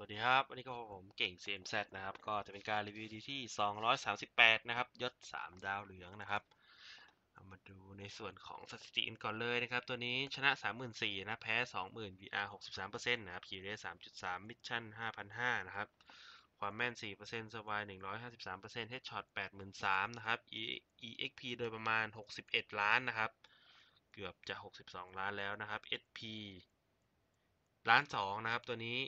สวัสดีครับ วันนี้ก็ผมเก่ง CMZ นะครับ ก็จะเป็นการรีวิวดีที่ 238 นะครับ ยศ 3 ดาวเหลืองนะครับ เอามาดูในส่วนของสถิติกันก่อนเลยนะครับ ตัวนี้ชนะ 34,000นะ แพ้ 20,000 VR 63%นะครับขี่เรส3.3 มิชชั่น 5,500 นะครับ ความแม่น 4%สบาย153% Headshot 83,000นะครับ EXP โดยประมาณ 61 ล้านนะครับ เกือบจะ 62 ล้านแล้วนะครับ SP ล้านสองนะครับ ตัวนี้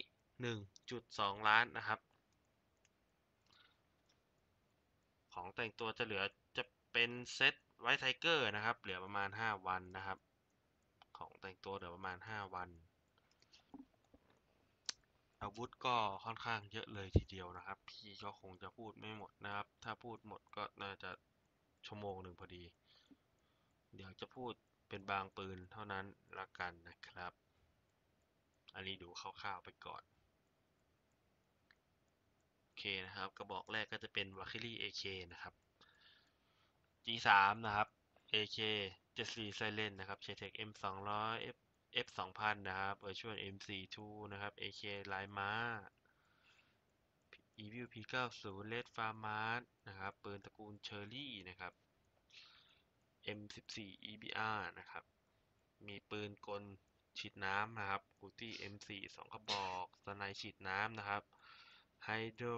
1.2 ล้านนะครับ ของแต่งตัวจะเหลือจะเป็นเซตไวท์ไทเกอร์นะครับ เหลือประมาณ 5 วันนะครับ ของแต่งตัวเหลือประมาณ 5 วัน อาวุธก็ค่อนข้างเยอะเลยทีเดียวนะครับ พี่ก็คงจะพูดไม่หมดนะครับ ถ้าพูดหมดก็น่าจะชั่วโมงหนึ่งพอดี เดี๋ยวจะพูดเป็นบางปืนเท่านั้นละกันนะครับ อันนี้ดูคร่าวๆไปก่อน โอเคนะครับ กระบอกแรกก็จะเป็น w a k i l i AK นะครับ G3 นะครับ AK 74 Silent นะครับ c h e t e c M 200 F F 2000นะครับ Virtual M42 นะครับ AK ลายม้า Evil P90 Red Farmart นะครับปืนตระกูล Cherry นะครับ M14 EBR นะครับ มีปืนกลฉีดน้ำนะครับกูตี้ M4 สองกระบอกสไนฉีดน้ำนะครับ ไฮโดร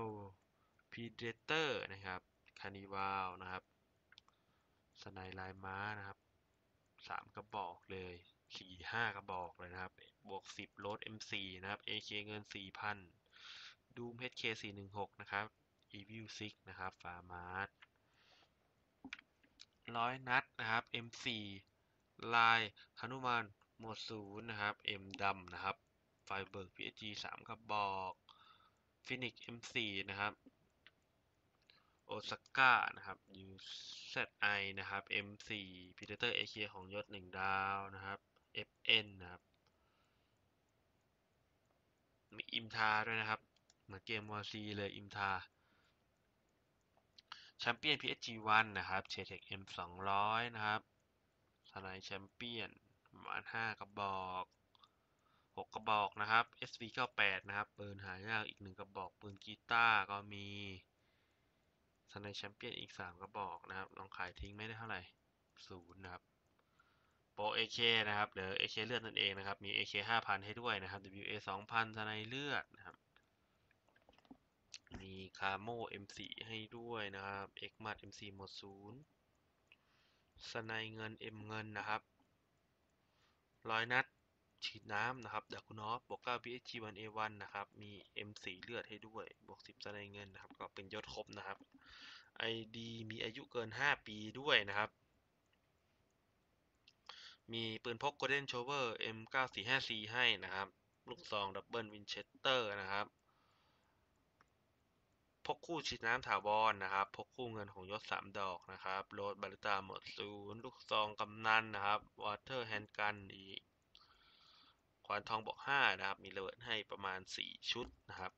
พีเดเตอร์นะครับคานิวาลนะครับสไนลายม้านะครับสามกระบอกเลยสี่ห้ากระบอกเลยนะครับ บวกสิบโลด M4 นะครับ AK เงินสี่พันดูม HK สี่หนึ่งหกนะครับ Evil 6นะครับฟาร์มาร์ร้อยนัดนะครับ M4 ลายฮนุมานหมวดศูนย์นะครับ M ดำนะครับไฟเบิร์ก PSG สามกระบอก ฟินิก M4 นะครับโอซาก้านะครับ UZI นะครับ M4 Predator AK ของยศหนึ่งดาวนะครับ FN นะครับ มีอิมทาด้วยนะครับเหมือนเกมวอร์ซีเลยอิมทาแชมเปี้ยน PSG 1 นะครับเชเทค M 200 นะครับสไนแชมเปี้ยนประมาณห้ากระบอก หกกระบอกนะครับ SV 98 นะครับ ปืนหายากอีกหนึ่งกระบอก ปืนกีตาร์ก็มีสไนแชมเปี้ยนอีกสามกระบอกนะครับ ลองขายทิ้งไม่ได้เท่าไหร่ศูนย์นะครับโปร AK นะครับเดี๋ยว AK เลือดนั่นเองนะครับ มี AK 5,000 ให้ด้วยนะครับ WA 2,000สไนเลือดนะครับ มีคาโม M4 ให้ด้วยนะครับ X มัด M4 หมดศูนย์สไนเงิน M เงินนะครับร้อยนัด ฉีดน้ำนะครับดากุนอฟบวก9 BHG 1 A1 นะครับ มี M4 เลือดให้ด้วย บวก 10สไนเงินนะครับ ก็เป็นยศครบนะครับ ID มีอายุเกิน 5 ปีด้วยนะครับ มีปืนพก Golden Shower M945C ให้นะครับ ลูกซองดับเบิลวินเชสเตอร์นะครับ พกคู่ฉีดน้ำถาวรนะครับ พกคู่เงินของยศ 3 ดอกนะครับ โรดบาริตาหมดศูนย์ ลูกซองกำนันนะครับ วอเตอร์แฮนด์กันอีก วานทองบอก5นะครับ มีระเบิดให้ประมาณ 4 ชุดนะครับ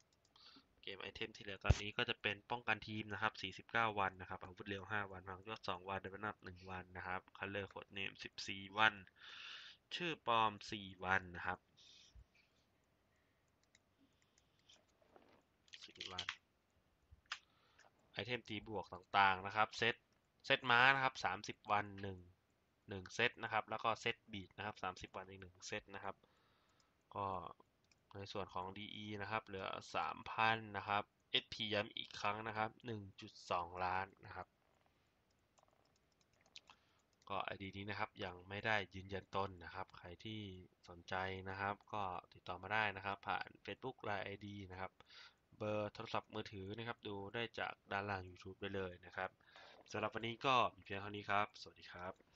เกมไอเทมที่เหลือตอนนี้ก็จะเป็นป้องกันทีมนะครับ 49 วันนะครับ อาวุธเร็ว 5 วันพังยศ2วันเดบิวนับ1วันนะครับ คัลเลอร์โคดเนม 14 วัน ชื่อปลอม 4 วันนะครับ4วัน ไอเทมตีบวกต่างๆนะครับ เซต เซตม้านะครับ 30 วัน 1 1เซตนะครับ แล้วก็เซตบีดนะครับ 30 วันอีก1เซตนะครับ ก็ในส่วนของ DE นะครับ เหลือ 3,000 นะครับ SP ย้ำอีกครั้งนะครับ 1.2 ล้านนะครับ ก็ ID นี้นะครับยังไม่ได้ยืนยันตนนะครับ ใครที่สนใจนะครับ ก็ติดต่อมาได้นะครับ ผ่าน Facebook Line ID นะครับ เบอร์โทรศัพท์มือถือนะครับ ดูได้จากด้านล่าง YouTube ได้เลยนะครับสำหรับวันนี้ก็มีเพียงเท่านี้ครับ สวัสดีครับ